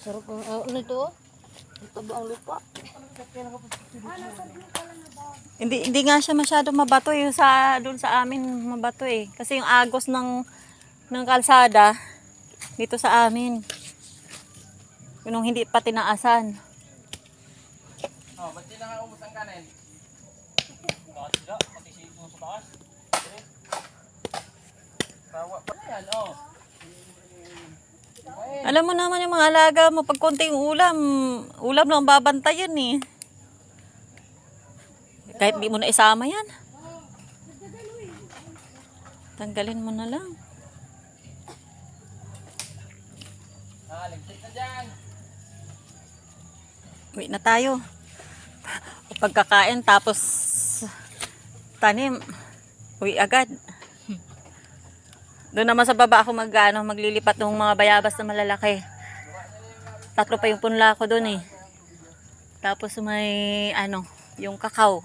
Sarap ang uh, ano ito? oh? Ang lupa. Hindi hindi nga siya masyado mabato yung sa doon sa amin mabato eh. Kasi yung agos ng ng kalsada dito sa amin. Yun yung hindi pa tinaasan. Oh, ba't di nakaubos ang kanin? Yan, oh. Alam mo naman yung mga alaga mo, pag konting ulam, ulam lang ang babantayan eh. Kahit di mo na isama yan. Tanggalin mo na lang. Ah. Uwi na tayo. Pagkakain tapos tanim. Uwi agad. Doon naman sa baba ako mag, ano, maglilipat ng mga bayabas na malalaki. Tatlo pa yung punla ko doon eh. Tapos may ano, yung kakao.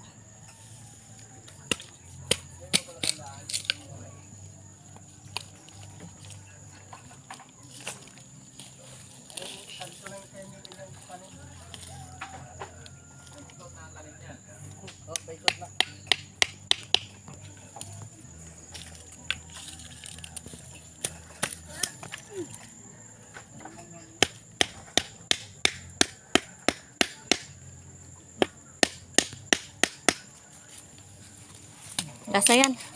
Last na yan.